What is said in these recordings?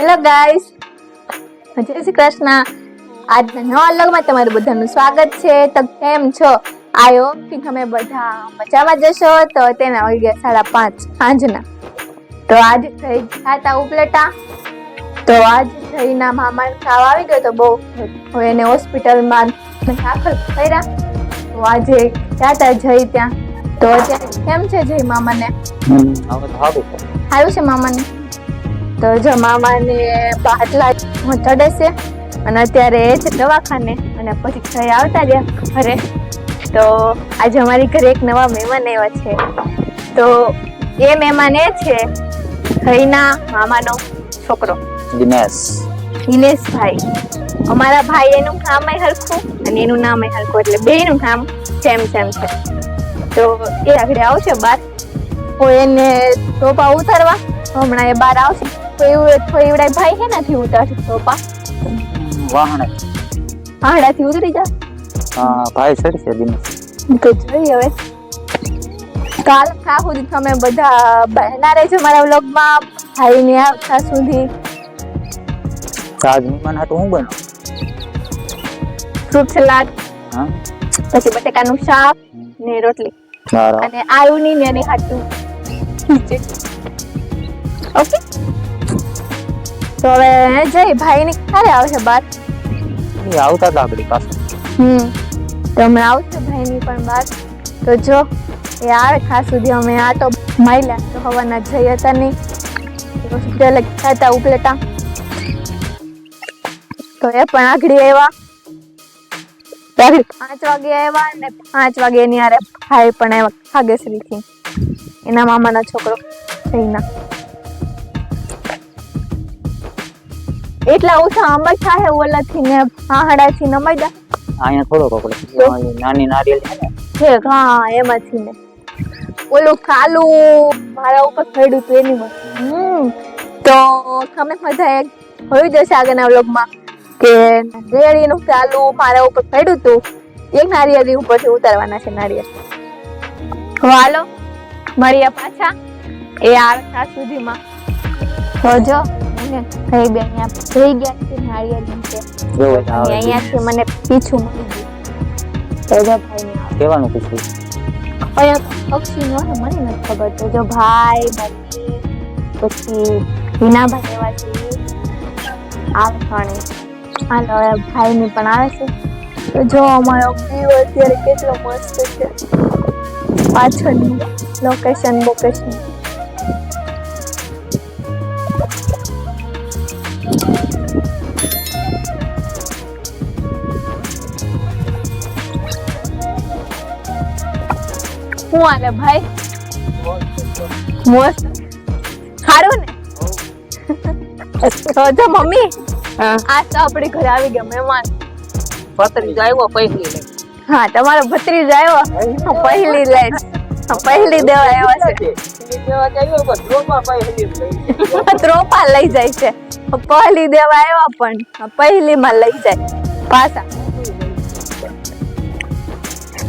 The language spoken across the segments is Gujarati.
હેલો ગાઈસ જય શ્રી કૃષ્ણ. આજના નવા અલગમાં તમારું બધાનું સ્વાગત છે. તો કેમ છો? આયો કે તમે બધા મજામાં જશો તો તેના વાગી ગયા સાડા પાંચ સાંજના. તો આજે થઈ ખાતા ઉપલેટા. તો આજે થઈના મામા ખાવ આવી ગયો તો બહુ એને હોસ્પિટલમાં દાખલ કર્યા. તો આજે જાતા જઈ ત્યાં. તો અત્યારે કેમ છે જય મામાને? સારું આવ્યું છે મામાને? તો જમાવાને બાટલા ચડે છે અને અત્યારે એ છે દવાખાને અને પછી ઘરે આવતા રહ્યા ઘરે. તો આજે અમારી ઘરે એક નવા મહેમાન આવ્યા છે. તો એ મહેમાન એ છે ભાઈના મામાનો છોકરો. દિનેશ. દિનેશભાઈ. અમારા ભાઈ એનું નામ હરખું અને એનું નામ હરખું એટલે બેનું નામ સેમ સેમ છે. તો એ આગળ આવશે બાર. તો એને ટોપા ઉતારવા. હમણાં એ બાર આવશે. તો ભાઈ નથી વાહણે. ઉતરી જા. હા, ભાઈ ચડશે દિનેશ. તો જોઈએ હવે. કાલ ખા સુધી તમે બધા બહેના રહેજો મારા વ્લોગમાં? ભાઈને આવતા સુધી. આજ મહેમાન હાટુ હું બન્યું ફ્રૂટ સલાડ. હા? પછી બટેકાનું શાક ને રોટલી. અને આયુની ને એની હાટું ઓકે? તો હવે જઈ ભાઈ ની ક્યારે આવશે બાર આવતા હતા આપણી પાસે. હમ તો હમણાં આવશે ભાઈ ની પણ બાર તો જો એ આવે ખાસ સુધી અમે આ તો માયલા તો હવાના જઈ હતા નહીં. હોસ્પિટલે હતા ઉપલેટા. તો એ પણ આગળ આવ્યા. તો પાંચ વાગે આવ્યા અને પાંચ વાગે એની હારે ભાઈ પણ આવ્યા ખાગેશ્રીથી એના મામાનો છોકરો જઈના એટલા ઓછા આંબા થાય ઓલાથી ને હાહડાથી નમાઈ અહીંયા થોડો કપડો નાની નારિયેલ છે ને. છે હા એમાંથી ને. ઓલું કાલું મારા ઉપર પડ્યું હતું એની હમ. તો તમે બધા એક હોઈ જશે આગળના વ્લોગમાં કે રેડીનું કાલું મારા ઉપર પડ્યું હતું એક નારિયેળી ઉપરથી ઉતારવાના છે નારિયેળ. તો હાલો મળીએ પાછા. એ આળસા સુધીમાં. તો જો. મને થઈ બે અહીંયા થઈ ગયા છે નાળિયેર નીચે અહીંયાથી મને પીછું મળી ગયું. તો જો ભાઈ ને. કહેવાનું પૂછ્યું? કયા પક્ષી નો મને નથી ખબર છે જો ભાઈ મમ્મી પછી હિનાભાઈ એવા છે. આવે ખાણે હાલો હવે ભાઈ પણ આવે છે. તો જો અમારો વ્યૂ અત્યારે કેટલો મસ્ત છે. પાછળની લોકેશન લોકેશન શું આલે ભાઈ? મસ્ત સારું ને? તો મમ્મી. આ તો આપણે ઘરે આવી ગયા મહેમાન. પતરી આવ્યો પહેલી લઈ. હા તમારો ભત્રીજ આવ્યો? પહેલી. લઈ. પહેલી દેવા આવ્યો છે. ત્રોપા લઈ જાય છે. પહેલી દેવા આવ્યા પણ પહેલી માં લઈ જાય. પાછા.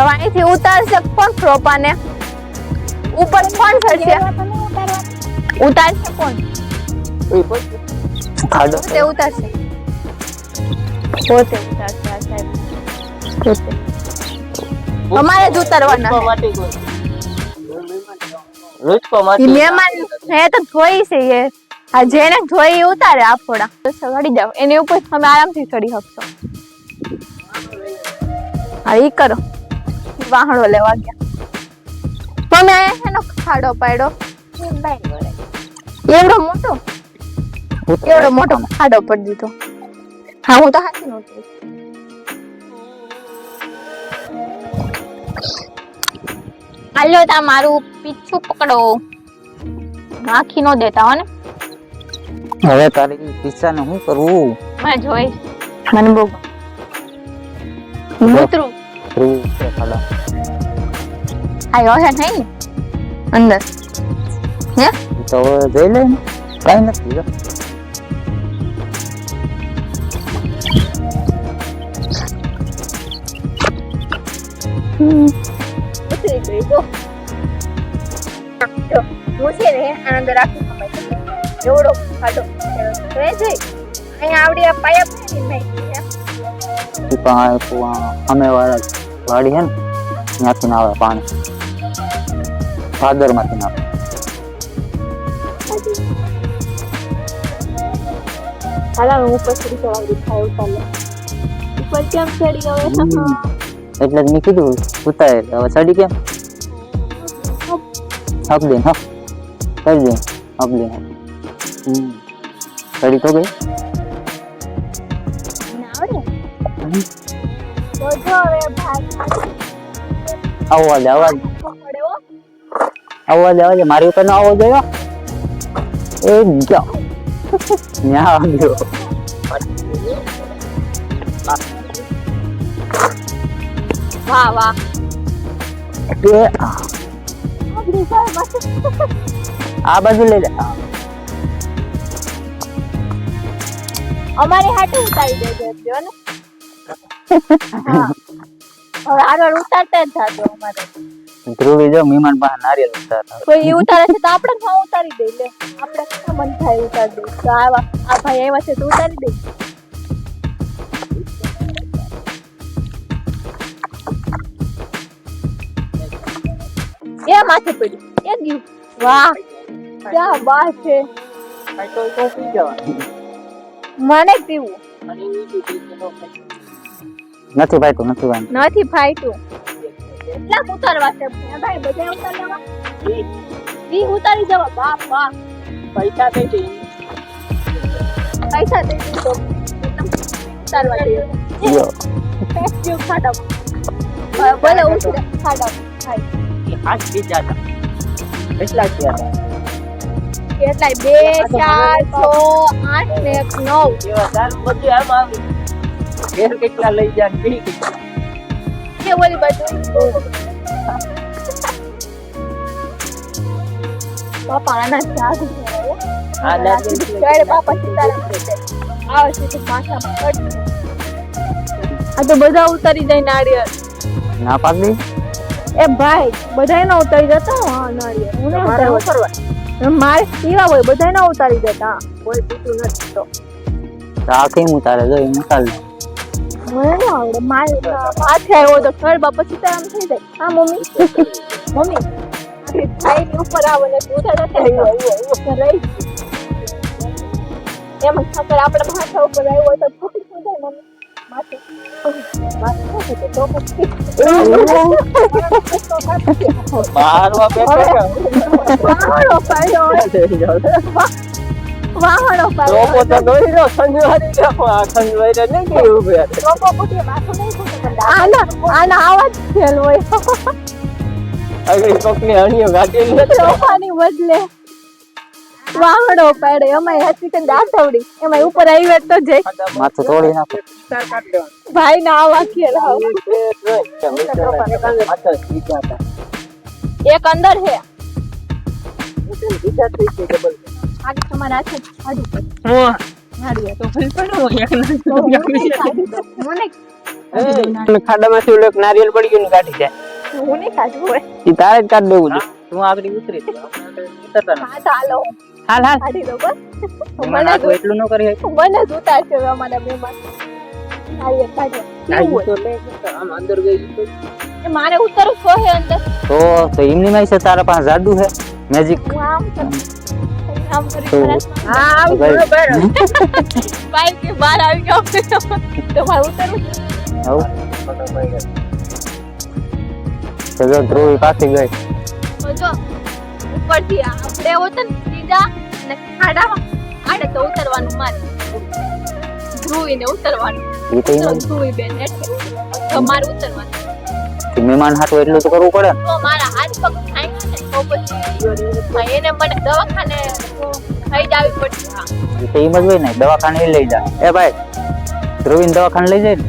હવે અહીંથી ઉતારશે કોણ ત્રોપાને ઉપર કોણ ચડશે ઉતારશે કોણ? ખાડો. પોતે ઉતારશે. પોતે ઉતારશે આ સાહેબ. પોતે. અમારે જ ઉતારવાના મહેમાન હે તો ધોઈ છે એ. આ જેને ધોઈ ઉતારે આફોડા ચડી જાવ એની ઉપર તમે આરામથી ચડી શકશો હા એ કરો. વાહણો લેવા ગયા. મમ્મી અહીંયા એનો ખાડો પાડ્યો. એવડો મોટો? એવડો મોટો ખાડો પડી દીધો. હા હું તો હાથી નહોતી હાલો તા મારું પીછું પકડો. નાખી નો દેતા હો ને. હવે તારી પીછા ને શું કરવું મને જોઈ. મને બહુ મૂતરું ધ્રુવ છે ખાડા આવ્યો છે નહીં અંદર હે ઈ તો હવે જોઈ લે ને કઈ નથી જો. ઉતરી ગઈ તો જો હું છે ને આનંદ રાખી સમય એવડો ખાડો રે જઈ અહીંયા આવડી આ પાયા પાણી નાખી છે ઈ પણ આ કુવા અમે વાળા વાડી હે ને ત્યાંથી આવે પાણી. ફાદરમાંથી આવે હું. એટલે મેં કીધું ઉતારે હવે ચડી કેમ હક દે હક. કરી દે હક દે. ચડી તો ગઈ. આવડે? બોજો હવે ભાઈ. અવાજ અવાજ અવાજ અવાજ મારી ઉપર નો આવો જોઈએ એ ગયો. ન્યા આવ્યો. વાહ વાહ. એ આ બાજુ લઈ લે. અમારી હાટું ઉતારી દેજો ને. આગળ ઉતારતા જ જાજો અમારે. ધ્રુવી જો મીમાન પાસે નારિયેલ ઉતારતા. કોઈ ઈ ઉતારે છે તો આપણે હા ઉતારી દઈ લે. આપણે શું મન થાય ઉતારી દે તો આવા આ ભાઈ આવ્યા છે તો ઉતારી દે એ માથે પડ્યું. એ ગયું વાહ. ક્યાં વાહ છે. મને પીવું. નથી ભાઈ નથી ભાઈ નથી ફાઈટું કેટલા ઉતારવા છે. ભાઈ બધા ઉતાર લેવા ઈ ઉતારી જવા. બાપ બાપ. પૈસા છે. પૈસા દઈ તો ઉતારવા દે. યો જેવું ખાડા. ભલે ઉતરે. ખાડા. ભાઈ. આજ બીજા હતા કેટલા થયા હતા? કેટલાય? બે ચાર છ આઠ ને એક નવ. બધું એમ આવ્યું ઘેર કેટલા લઈ જાય બી કેટલા કે ઓલી બાજુ બાપા આના જાદુ છે હો. આ લાગે છે. જયારે બાપા સીતારામ આવે છે તો કટ આ તો બધા ઉતારી જાય નાળિયેર ના પાડ એ ભાઈ બધાય ના ઉતારી જતા હા નાળિયેર હું ના મારે પીવા હોય બધાય ના ઉતારી જતા કોઈ પૂછ્યું નથી તો તો હું તારે ઉતારે જો એ ઉતાર લે મને ના આવડે મારે માથે આવ્યો તો ખર બાપા સીતારામ થઈ જાય હા મમ્મી મમ્મી આપણી ઉપર આવે ને તું ઉતાર જતા આવ્યો આવ્યો આવ્યો રહી એમાં ખબર આપણે માથા ઉપર આવ્યો હોય તો ફૂટી શું થાય મમ્મી માથે માથે તો પછી બહારવા બેઠા વાહણો પાડ્યો લોકો તો દોરી રહ્યો સંજવારી રહ્યો આ સંજવારી નહીં કે ઉભે લોકો પોતે માથું નહીં પણ આના આના આવા જ ખેલ હોય આગળ કોકની અણીઓ ગાટી નથી સોફાની બદલે વાહણો પાડે. એમાં હતી તે દાંતવડી એમાં ઉપર આવી તો જઈ માથું તોડી નાખો. ભાઈ ના આવા ખેલ હાવ. એક અંદર છે આગે તમારા હાથે આડું પડ. નાળિયેર. તો હું નહીં ખાધી. હું ખાડામાંથી ઓલો એક પડી ગયું ને કાઢી જાય હું નહીં ખાધું હોય. ઈ તારે જ કાઢી દેવું છે તું આગળ ઉતરી ઉતરતા હા, તો હાલ હાલ કાઢી દો બસ. મને નાખવું એટલું ન કરી મને જ ઉતારશે અમારા મહેમાન. નાળિયેર કાઢો. કેવું તો લે, આમ અંદર ગઈ તો મારે ઉતરવું હે અંદર તો તો એમની માં છે તારા પાસે જાદુ છે મેજિક હું આમ કરું. આમ બાઈક કે બહાર આવી ગયો. તો મારે ઉતરવું છે. આવું. તો જો ધ્રુવી પાછી ગઈ. જો ઉપરથી આપણે હોત ને સીધા ને ખાડામાં. આડે તો ઉતરવાનું મારે. ધ્રુવીને ઉતરવાનું. ધ્રુવી બેન એટલે ઉતરવાનું. મહેમાન હાટું એટલું તો કરવું પડે તો મારા હાથ પગ તો પછી એને મને દવાખાને થઈ જ આવી પડશે. હા એ તો એમ જ હોય ને દવાખાને લઈ જા. એ ભાઈ ધ્રુવીને દવાખાને લઈ જાય ને?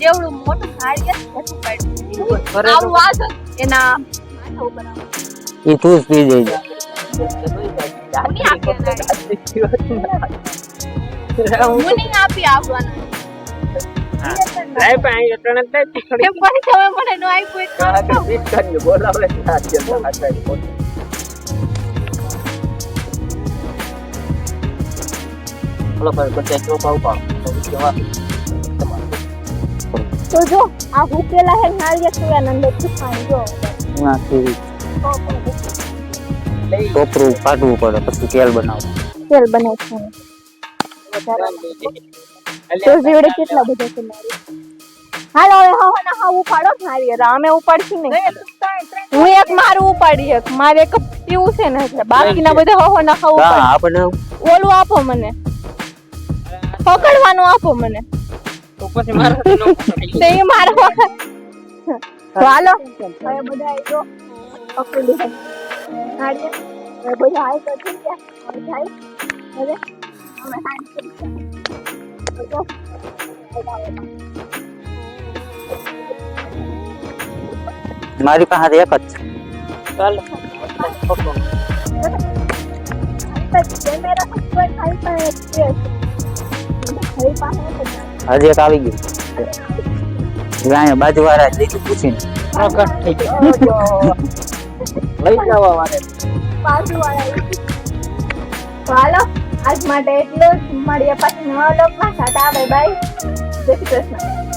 જેવડું મોટું ધારી હતું કાઢ્યું. આવું વાત એના માથા ઉપર આવું. એ તું જ પી જઈ જા હું નહીં આપી આવવાના. લાઈ પણ અટાણે જ તીખડી. કેમ પછી તમે મને છે. છે તો જો આ હુકેલા હે નંદર સુખાણ જો એનાથી લઈ કાઢવું પડે, પછી તેલ બનાવો તેલ બને છે તો જીવડે કેટલા બધા છે હાલો હવે હા ના હા ઉપાડો નાળિયેર અમે ઉપાડશું નહીં. હું એક મારું ઉપાડી એક. મારે એક પીવું છે ને એટલે બાકીના બધા હો ના ખાવું હા આપણે ઓલું આપો મને. પકડવાનું આપો મને. તો પછી મારે મારો હાલો. હવે બધા જો પકડી નાળિયેર હવે બધા તો થઈ ગયા. હવે જાય. હવે અમે કરી બધા મારી પાસે એક જ છે. હજી એક આવી ગયું એટલે બાજુ વાળા લીધું પૂછીને પ્રગટ થઈ ગઈ. લઈ જવા વાળા બાજુવાળા. હાલો આજ માટે એટલું જ. મળીએ પાછી નવા લોકમાં સાથે આવે બાય જય શ્રી કૃષ્ણ.